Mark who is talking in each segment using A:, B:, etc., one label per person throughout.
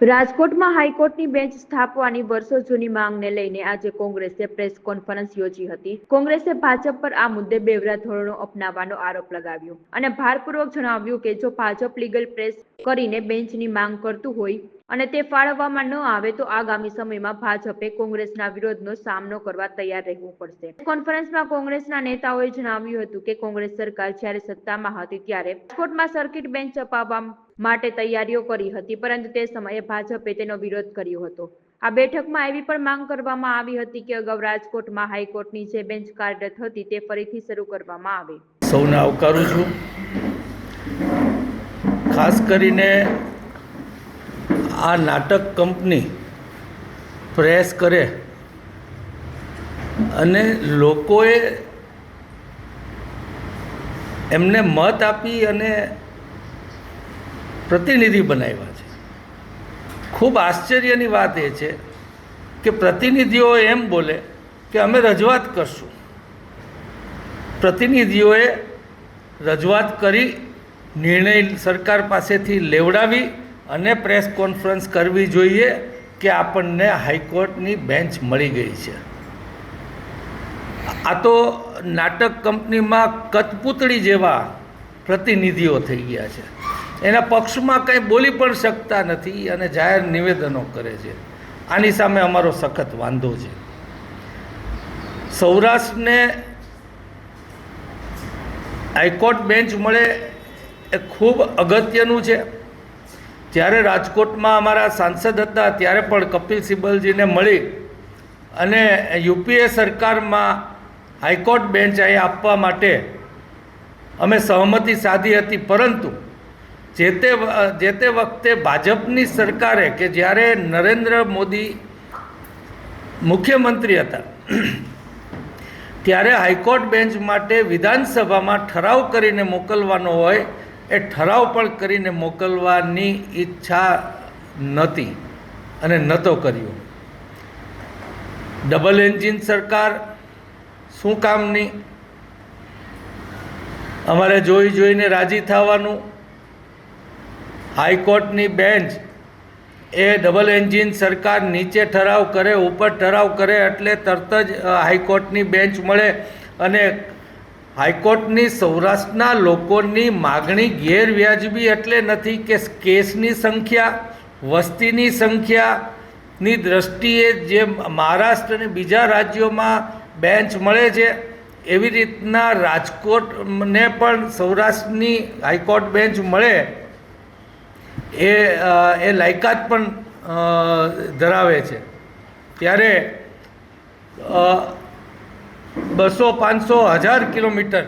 A: રાજકોટમાં હાઈકોર્ટની બેન્ચ સ્થાપવાની વર્ષો જૂની માંગને લઈને આજે કોંગ્રેસે પ્રેસ કોન્ફરન્સ યોજી હતી. કોંગ્રેસે ભાજપ પર આ મુદ્દે બેવરા ધોરણો અપનાવવાનો આરોપ લગાવ્યો. અને ભારપૂર્વક જણાવ્યું કે જો ભાજપ લીગલ પ્રેસ કરીને બેન્ચની માંગ કરતું હોય અને તે ફાળવવામાં ન આવે તો આગામી સમયમાં ભાજપે કોંગ્રેસના વિરોધનો સામનો કરવા તૈયાર રહેવું પડશે. કોન્ફરન્સમાં કોંગ્રેસના નેતાઓએ જણાવ્યું હતું કે કોંગ્રેસ સરકાર જ્યારે સત્તામાં હતી ત્યારે રાજકોટમાં સર્કિટ બેન્ચ અપાવવા માટે તૈયારીઓ કરી હતી, પરંતુ તે સમયે ભાજપે તેનો વિરોધ કર્યો હતો. આ બેઠકમાં એવી પણ માંગ કરવામાં આવી હતી કે અગાઉ રાજકોટમાં હાઈકોર્ટની જે બેન્ચ કાર્યરત હતી તે ફરીથી શરૂ કરવામાં આવે.
B: સૌને આવકારું છું. ખાસ કરીને આ નાટક કંપની પ્રેસ કરે અને લોકોએ એમને મત આપી અને પ્રતિનિધિ બનાવ્યા છે. ખૂબ આશ્ચર્યની વાત એ છે કે પ્રતિનિધિઓ એમ બોલે કે અમે રજૂઆત કરશું. પ્રતિનિધિઓએ રજૂઆત કરી, નિર્ણય સરકાર પાસેથી લેવડાવી અને પ્રેસ કોન્ફરન્સ કરવી જોઈએ કે આપણને હાઈકોર્ટની બેન્ચ મળી ગઈ છે. આ તો નાટક કંપનીમાં કઠપૂતળી જેવા પ્રતિનિધિઓ થઈ ગયા છે. એના પક્ષમાં કંઈ બોલી પણ શકતા નથી અને જાહેર નિવેદનો કરે છે. આની સામે અમારો સખત વાંધો છે. સૌરાષ્ટ્રને હાઈકોર્ટ બેન્ચ મળે એ ખૂબ અગત્યનું છે. જ્યારે રાજકોટમાં અમારા સાંસદ હતા ત્યારે પણ કપિલ સિબ્બલજીને મળી અને યુપીએ સરકારમાં હાઈકોર્ટ બેન્ચ અહીં આપવા માટે અમે સહમતિ સાધી હતી, પરંતુ જે તે જે તે વખતે ભાજપની સરકારે કે જ્યારે નરેન્દ્ર મોદી મુખ્યમંત્રી હતા, ત્યારે હાઈકોર્ટ બેન્ચ માટે વિધાનસભામાં ઠરાવ કરીને મોકલવાનો હોય, એ ઠરાવ પણ કરીને મોકલવાની ઈચ્છા નહોતી અને નહોતો કર્યો. ડબલ એન્જિન સરકાર શું કામની? અમારે જોઈ જોઈને રાજી થવાનું. હાઈકોર્ટની બેન્ચ એ ડબલ એન્જિન સરકાર નીચે ઠરાવ કરે, ઉપર ઠરાવ કરે એટલે તરત જ હાઈકોર્ટની બેન્ચ મળે અને હાઈકોર્ટની સૌરાષ્ટ્રના લોકોની માગણી ગેરવ્યાજબી એટલે નથી કે કેસની સંખ્યા, વસ્તીની સંખ્યાની દ્રષ્ટિએ જે મહારાષ્ટ્ર અને બીજા રાજ્યોમાં બેન્ચ મળે છે, એવી રીતના રાજકોટને પણ સૌરાષ્ટ્રની હાઈકોર્ટ બેન્ચ મળે એ એ લાયકાત પણ ધરાવે છે. ત્યારે બસો પાંચસો હજાર કિલોમીટર,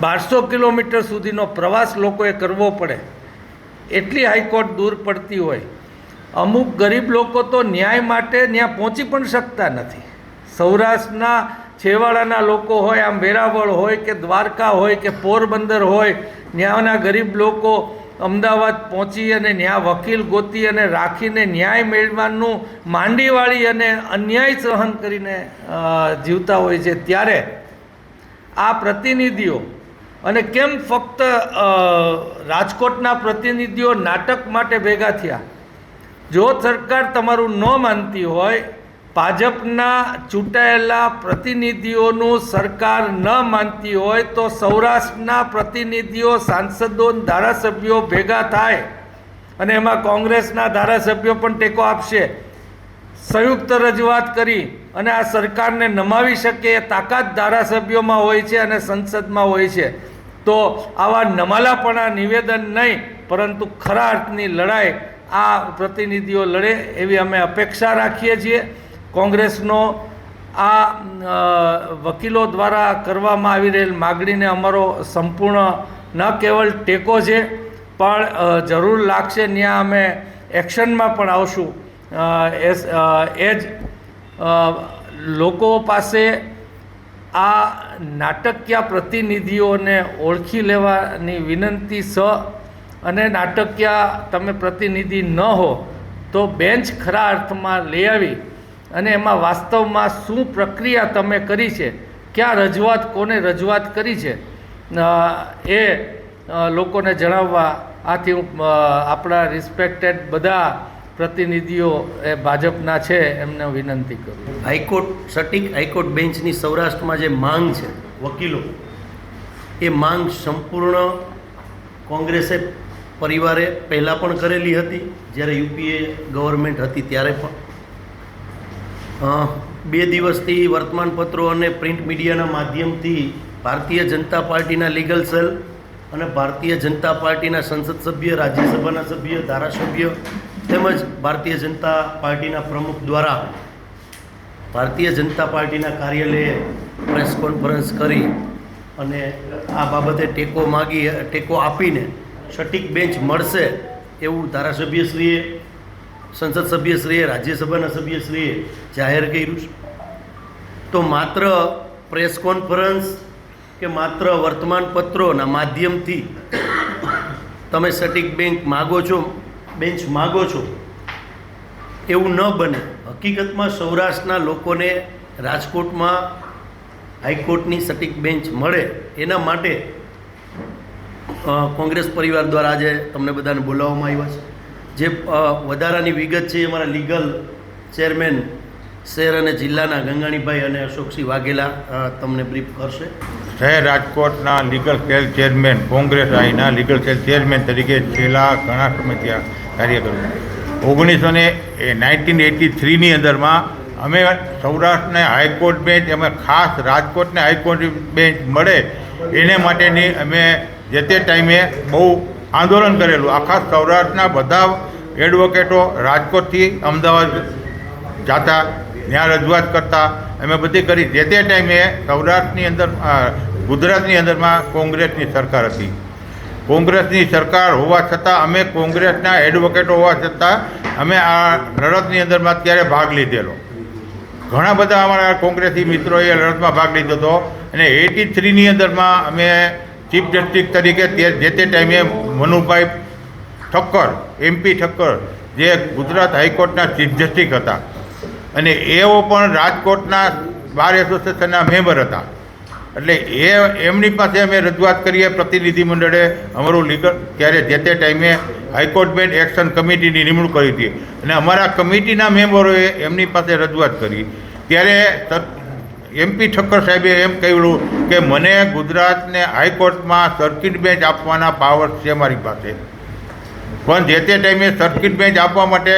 B: બારસો કિલોમીટર સુધીનો પ્રવાસ લોકોએ કરવો પડે. એટલી હાઈકોર્ટ દૂર પડતી હોય. અમુક ગરીબ લોકો તો ન્યાય માટે ત્યાં પહોંચી પણ શકતા નથી. સૌરાષ્ટ્રના છેવાડાના લોકો હોય, આમ વેરાવળ હોય કે દ્વારકા હોય કે પોરબંદર હોય, ત્યાંના ગરીબ લોકો અમદાવાદ પહોંચી અને ત્યાં વકીલ ગોતી અને રાખીને ન્યાય મેળવવાનું માંડીવાળી અને અન્યાય સહન કરીને જીવતા હોય છે. ત્યારે આ પ્રતિનિધિઓ અને કેમ ફક્ત રાજકોટના પ્રતિનિધિઓ નાટક માટે ભેગા થયા? જો સરકાર તમારું ન માનતી હોય ભાજપના ચૂંટાયેલા પ્રતિનિધિઓનું સરકાર ન માનતી હોય તો સૌરાષ્ટ્રના પ્રતિનિધિઓ, સાંસદો ધારાસભ્યો ભેગા થાય અને એમાં કોંગ્રેસના ધારાસભ્યો પણ ટેકો આપશે. સંયુક્ત રજૂઆત કરી અને આ સરકારને નમાવી શકે એ તાકાત ધારાસભ્યોમાં હોય છે અને સંસદમાં હોય છે. તો આવા નમાલાપણા નિવેદન નહીં, પરંતુ ખરા અર્થની લડાઈ આ પ્રતિનિધિઓ લડે એવી અમે અપેક્ષા રાખીએ છીએ. કોંગ્રેસનો આ વકીલો દ્વારા કરવામાં આવી રહેલ માગણીને અમારો સંપૂર્ણ ન કેવલ ટેકો છે પણ જરૂર લાગશે ત્યાં અમે એક્શનમાં પણ આવશું. અ, એ સ- અ, એ જ લોકો પાસે આ નાટકીય પ્રતિનિધિઓને ઓળખી લેવાની વિનંતી સ અને નાટકીય તમે પ્રતિનિધિ ન હો તો બેન્ચ ખરા અર્થમાં લઈ આવી. અને એમાં વાસ્તવમાં શું પ્રક્રિયા તમે કરી છે? ક્યાં રજૂઆત, કોને રજૂઆત કરી છે? એ લોકોને જણાવવા. આથી હું આપણા રિસ્પેક્ટેડ બધા પ્રતિનિધિઓ એ ભાજપના છે, એમને વિનંતી કરું
C: હાઈકોર્ટ, સટીક હાઈકોર્ટ બેન્ચની સૌરાષ્ટ્રમાં જે માંગ છે, વકીલો, એ માંગ સંપૂર્ણ કોંગ્રેસે પરિવારે પહેલાં પણ કરેલી હતી. જ્યારે યુપીએ ગવર્મેન્ટ હતી, ત્યારે પણ. બે દિવસથી વર્તમાનપત્રો અને પ્રિન્ટ મીડિયાના માધ્યમથી ભારતીય જનતા પાર્ટીના લીગલ સેલ અને ભારતીય જનતા પાર્ટીના સંસદ સભ્ય, રાજ્યસભાના સભ્ય, ધારાસભ્ય તેમજ ભારતીય જનતા પાર્ટીના પ્રમુખ દ્વારા ભારતીય જનતા પાર્ટીના કાર્યાલયે પ્રેસ કોન્ફરન્સ કરી અને આ બાબતે ટેકો માગી, ટેકો આપીને સટીક બેન્ચ મળશે એવું ધારાસભ્યશ્રીએ સંસદ સભ્યશ્રીએ રાજ્યસભાના સભ્યશ્રીએ જાહેર કર્યું છે. તો માત્ર પ્રેસ કોન્ફરન્સ કે માત્ર વર્તમાનપત્રોના માધ્યમથી તમે સટીક બેંક માગો છો બેન્ચ માગો છો, એવું ન બને. હકીકતમાં સૌરાષ્ટ્રના લોકોને રાજકોટમાં હાઈકોર્ટની સટીક બેન્ચ મળે એના માટે કોંગ્રેસ પરિવાર દ્વારા આજે તમને બધાને બોલાવવામાં આવ્યા છે. જે વધારાની વિગત છે એ અમારા લીગલ ચેરમેન શહેર અને જિલ્લાના ગંગાણીભાઈ અને અશોકસિંહ વાઘેલા તમને બ્રીફ કરશે.
D: શહેર રાજકોટના લીગલ સેલ ચેરમેન, કોંગ્રેસ આઈના લીગલ સેલ ચેરમેન તરીકે છેલ્લા ઘણા સમયથી કાર્ય કર્યું ઓગણીસો ને નાઇન્ટીન એટી થ્રીની અંદરમાં અમે સૌરાષ્ટ્રને હાઈકોર્ટ બેન્ચ અમે ખાસ રાજકોટને હાઈકોર્ટ બેન્ચ મળે. એને માટેની અમે જે તે ટાઈમે બહુ આંદોલન કરેલું. આખા સૌરાષ્ટ્રના બધા એડવોકેટો રાજકોટથી અમદાવાદ જાતા, ત્યાં રજૂઆત કરતા, અમે બધી કરી. જે તે ટાઈમે સૌરાષ્ટ્રની અંદર ગુજરાતની અંદરમાં કોંગ્રેસની સરકાર હતી. કોંગ્રેસની સરકાર હોવા છતાં અમે કોંગ્રેસના એડવોકેટો હોવા છતાં અમે આ લડતની અંદરમાં અત્યારે ભાગ લીધેલો. ઘણા બધા અમારા કોંગ્રેસી મિત્રોએ લડતમાં ભાગ લીધો હતો અને એટી થ્રીની અંદરમાં અમે ચીફ જસ્ટિસ તરીકે તે જે તે ટાઈમે મનુભાઈ ઠક્કર એમપી ઠક્કર, જે ગુજરાત હાઈકોર્ટના ચીફ જસ્ટિસ હતા. અને એઓ પણ રાજકોટના બાર એસોસિએશનના મેમ્બર હતા. એટલે એ એમની પાસે અમે રજૂઆત કરીએ પ્રતિનિધિમંડળે અમારું લીગલ, ત્યારે જે તે ટાઈમે હાઈકોર્ટ બેન્ચ એક્શન કમિટીની નિમણૂક કરી હતી. અને અમારા કમિટીના મેમ્બરોએ એમની પાસે રજૂઆત કરી. ત્યારે એમપી ઠક્કર સાહેબે એમ કહ્યું કે મને ગુજરાતને હાઈકોર્ટમાં સર્કિટ બેન્ચ આપવાના પાવર છે મારી પાસે. પણ જે તે ટાઈમે સર્કિટ બેન્ચ આપવા માટે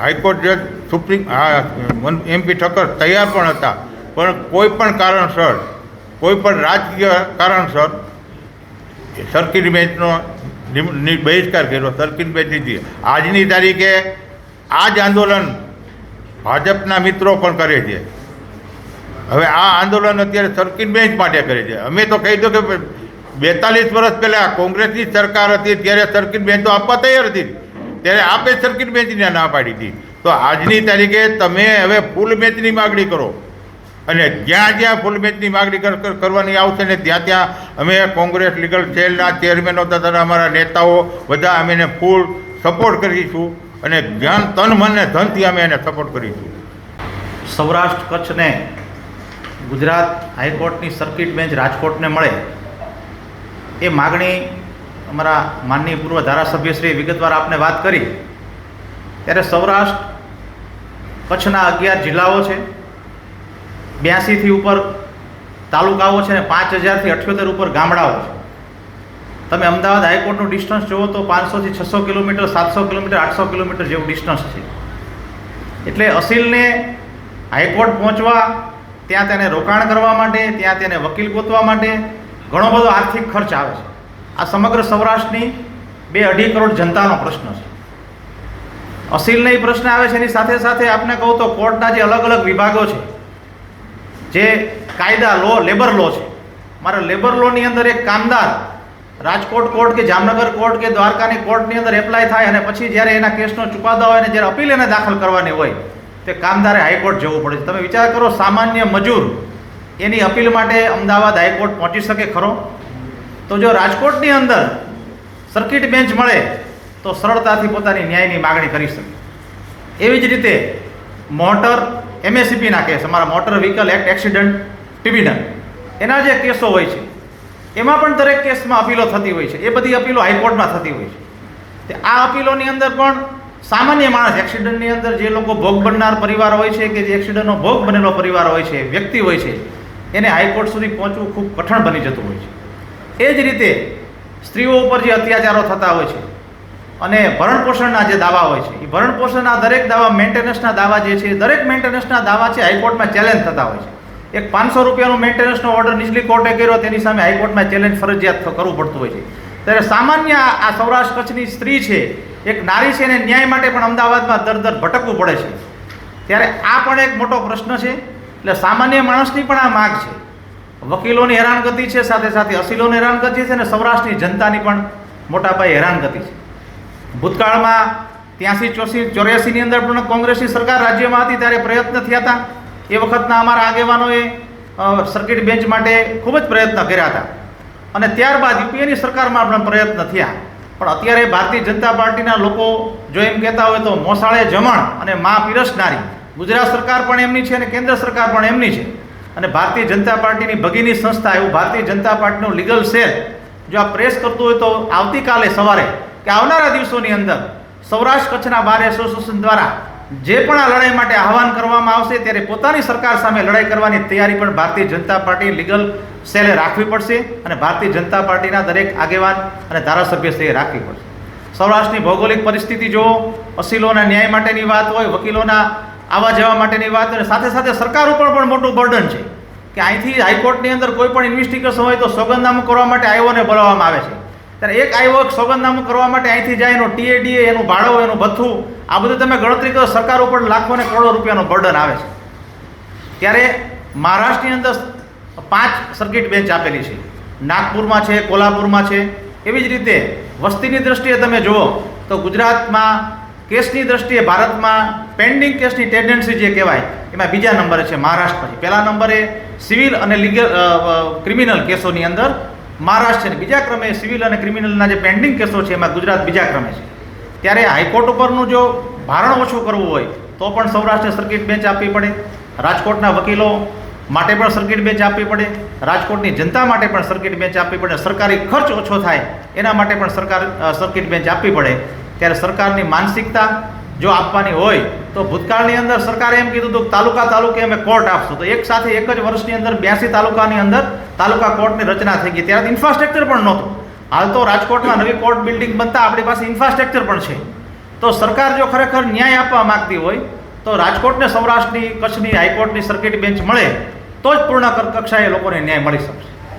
D: હાઈકોર્ટ જજ સુપ્રીમ એમપી ઠક્કર તૈયાર પણ હતા. પણ કોઈ પણ કારણસર, કોઈ પણ રાજકીય કારણસર સર્કિટ બેન્ચનો બહિષ્કાર કર્યો, સર્કિટ બેન્ચ લીધી. આજની તારીખે આ જ આંદોલન ભાજપના મિત્રો પણ કરે છે. હવે આ આંદોલન અત્યારે સર્કિટ બેન્ચ માટે કરે છે. અમે તો કહી દો કે બેતાલીસ વર્ષ પહેલાં કોંગ્રેસની સરકાર હતી, ત્યારે સર્કિટ બેન્ચ તો આપવા તૈયાર હતી. ત્યારે આપે સર્કિટ બેન્ચને ના પાડી હતી. તો આજની તારીખે તમે હવે ફૂલ બેન્ચની માગણી કરો. અને જ્યાં જ્યાં ફૂલ બેન્ચની માગણી કર- કર- કરવાની આવશે ને ત્યાં ત્યાં અમે કોંગ્રેસ લીગલ સેલના ચેરમેનો તથા અમારા નેતાઓ બધા અમે એને ફૂલ સપોર્ટ કરીશું અને જ્ઞાન તન મન ને ધનથી અમે એને સપોર્ટ કરીશું.
E: સૌરાષ્ટ્ર કચ્છને ગુજરાત હાઈકોર્ટની સર્કિટ બેન્ચ રાજકોટને મળે એ માગણી અમારા માનનીય પૂર્વ ધારાસભ્યશ્રીએ વિગતવાર આપને વાત કરી. ત્યારે સૌરાષ્ટ્ર કચ્છના અગિયાર જિલ્લાઓ છે. બ્યાસીથી ઉપર તાલુકાઓ છે ને પાંચ હજારથી અઠ્યોતેર ઉપર ગામડાઓ છે. તમે અમદાવાદ હાઈકોર્ટનું ડિસ્ટન્સ જુઓ તો પાંચસોથી છસો કિલોમીટર, સાતસો કિલોમીટર, આઠસો કિલોમીટર જેવું ડિસ્ટન્સ છે. એટલે અસીલને હાઈકોર્ટ પહોંચવા ત્યાં તેને રોકાણ કરવા માટે, ત્યાં તેને વકીલ ગોતવા માટે ઘણો બધો આર્થિક ખર્ચ આવે છે. આ સમગ્ર સૌરાષ્ટ્રની બે અઢી કરોડ જનતાનો પ્રશ્ન છે. અસીલને એ પ્રશ્ન આવે છે, એની સાથે સાથે આપને કહું તો કોર્ટના જે અલગ અલગ વિભાગો છે, જે કાયદા લો, લેબર લો છે. મારા લેબર લોની અંદર એક કામદાર રાજકોટ કોર્ટ કે જામનગર કોર્ટ કે દ્વારકાની કોર્ટની અંદર એપ્લાય થાય અને પછી જ્યારે એના કેસનો ચુકાદો હોય અને જ્યારે અપીલ એને દાખલ કરવાની હોય તે કામદારે હાઈકોર્ટ જવું પડે છે. તમે વિચાર કરો, સામાન્ય મજૂર એની અપીલ માટે અમદાવાદ હાઈકોર્ટ પહોંચી શકે ખરો? તો જો રાજકોટની અંદર સર્કિટ બેન્ચ મળે, તો સરળતાથી પોતાની ન્યાયની માગણી કરી શકે. એવી જ રીતે મોટર એમએસસીપીના કેસ, અમારા motor vehicle act accident tribunal એના જે કેસો હોય છે, એમાં પણ દરેક કેસમાં અપીલો થતી હોય છે. એ બધી અપીલો હાઈકોર્ટમાં થતી હોય છે. તે આ અપીલોની અંદર પણ સામાન્ય માણસ એક્સિડન્ટની અંદર જે લોકો ભોગ બનનાર પરિવાર હોય છે કે જે એક્સિડન્ટનો ભોગ બનેલો પરિવાર હોય છે, વ્યક્તિ હોય છે, એને હાઈકોર્ટ સુધી પહોંચવું ખૂબ કઠણ બની જતું હોય છે. એ જ રીતે સ્ત્રીઓ ઉપર જે અત્યાચારો થતા હોય છે અને ભરણપોષણના જે દાવા હોય છે, એ ભરણપોષણના દરેક દાવા મેન્ટેનન્સના દાવા જે છે, દરેક મેન્ટેનન્સના દાવા છે હાઈકોર્ટમાં ચેલેન્જ થતા હોય છે. એક પાંચસો રૂપિયાનો મેન્ટેનન્સનો ઓર્ડર નીચલી કોર્ટે કર્યો, તેની સામે હાઈકોર્ટમાં ચેલેન્જ ફરજિયાત કરવું પડતું હોય છે. ત્યારે સામાન્ય આ સૌરાષ્ટ્ર કચ્છની સ્ત્રી છે એક નારી છે એને ન્યાય માટે પણ અમદાવાદમાં દર દર ભટકવું પડે છે. ત્યારે આ પણ એક મોટો પ્રશ્ન છે. એટલે સામાન્ય માણસની પણ આ માગ છે. વકીલોની હેરાનગતિ છે, સાથે સાથે અસીલોની હેરાનગતિ છે અને સૌરાષ્ટ્રની જનતાની પણ મોટા પાયે હેરાનગતિ છે. ભૂતકાળમાં ત્યાંસી ચોસી ચોર્યાસીની અંદર પણ કોંગ્રેસની સરકાર રાજ્યમાં હતી ત્યારે પ્રયત્ન થયા હતા. એ વખતના અમારા આગેવાનોએ સર્કિટ બેન્ચ માટે ખૂબ જ પ્રયત્ન કર્યા હતા. અને ત્યારબાદ યુપીએની સરકારમાં પણ પ્રયત્ન થયા. પણ અત્યારે ભારતીય જનતા પાર્ટીના લોકો જો એમ કહેતા હોય તો મોસાળે જમણ અને મા પીરસનારી ગુજરાત સરકાર પણ એમની છે અને કેન્દ્ર સરકાર પણ એમની છે. અને ભારતીય જનતા પાર્ટીની ભગીની સંસ્થા એવું ભારતીય જનતા પાર્ટીનું લીગલ સેલ જો આ પ્રેસ કરતું હોય તો આવતીકાલે સવારે કે આવનારા દિવસોની અંદર સૌરાષ્ટ્ર કચ્છના બાર એસોસિએશન દ્વારા જે પણ આ લડાઈ માટે આહવાન કરવામાં આવશે ત્યારે પોતાની સરકાર સામે લડાઈ કરવાની તૈયારી પણ ભારતીય જનતા પાર્ટી લીગલ સેલે રાખવી પડશે અને ભારતીય જનતા પાર્ટીના દરેક આગેવાન અને ધારાસભ્ય ધારાસભ્યશ્રીએ રાખવી પડશે. સૌરાષ્ટ્રની ભૌગોલિક પરિસ્થિતિ જો અસીલોના ન્યાય માટેની વાત હોય, વકીલોના આવવા જવા માટેની વાત અને સાથે સાથે સરકાર ઉપર પણ મોટું બર્ડન છે કે અહીંથી હાઈકોર્ટની અંદર કોઈ પણ ઇન્વેસ્ટિગેશન હોય તો સોગંદનામું કરવા માટે આયોને બોલાવવામાં આવે છે. ત્યારે એક આવ્યો સોગંદનામું કરવા માટે અહીંથી જાય એનો ટીએડીએ એનું ભાડો, એનું ભથ્થું, આ બધું તમે ગણતરી કરો, સરકાર ઉપર લાખો ને કરોડો રૂપિયાનું બર્ડન આવે છે. ત્યારે મહારાષ્ટ્રની અંદર પાંચ સર્કિટ બેન્ચ આપેલી છે. નાગપુરમાં છે, કોલ્હાપુરમાં છે, એવી જ રીતે વસ્તીની દ્રષ્ટિએ તમે જુઓ તો ગુજરાતમાં કેસની દ્રષ્ટિએ ભારતમાં પેન્ડિંગ કેસની ટેન્ડન્સી જે કહેવાય, એમાં બીજા નંબરે છે મહારાષ્ટ્ર પછી. પહેલા નંબરે સિવિલ અને લીગલ ક્રિમિનલ કેસોની અંદર મહારાષ્ટ્ર છે. બીજા ક્રમે સિવિલ અને ક્રિમિનલના જે પેન્ડિંગ કેસો છે, એમાં ગુજરાત બીજા ક્રમે છે. ત્યારે હાઈકોર્ટ ઉપરનું જો ભારણ ઓછું કરવું હોય, તો પણ સૌરાષ્ટ્ર સર્કિટ બેન્ચ આપવી પડે. રાજકોટના વકીલો માટે પણ સર્કિટ બેન્ચ આપવી પડે. રાજકોટની જનતા માટે પણ સર્કિટ બેન્ચ આપવી પડે. સરકારી ખર્ચ ઓછો થાય, એના માટે પણ સરકાર સર્કિટ બેન્ચ આપવી પડે. ત્યારે સરકારની માનસિકતા જો આપવાની હોય, તો ભૂતકાળની અંદર સરકારે એમ કીધું હતું તાલુકા તાલુકે અમે કોર્ટ આપશું. તો એક સાથે એક જ વર્ષની અંદર બ્યાસી તાલુકાની અંદર તાલુકા કોર્ટની રચના થઈ ગઈ. ત્યારે ઇન્ફ્રાસ્ટ્રક્ચર પણ નહોતું. હાલ તો રાજકોટમાં નવી કોર્ટ બિલ્ડિંગ બનતા આપણી પાસે ઇન્ફ્રાસ્ટ્રક્ચર પણ છે. તો સરકાર જો ખરેખર ન્યાય આપવા માંગતી હોય, તો રાજકોટને સૌરાષ્ટ્રની, કચ્છની, હાઈકોર્ટની સર્કિટ બેન્ચ મળે, તો જ પૂર્ણ કક્ષાએ લોકોને ન્યાય મળી શકશે.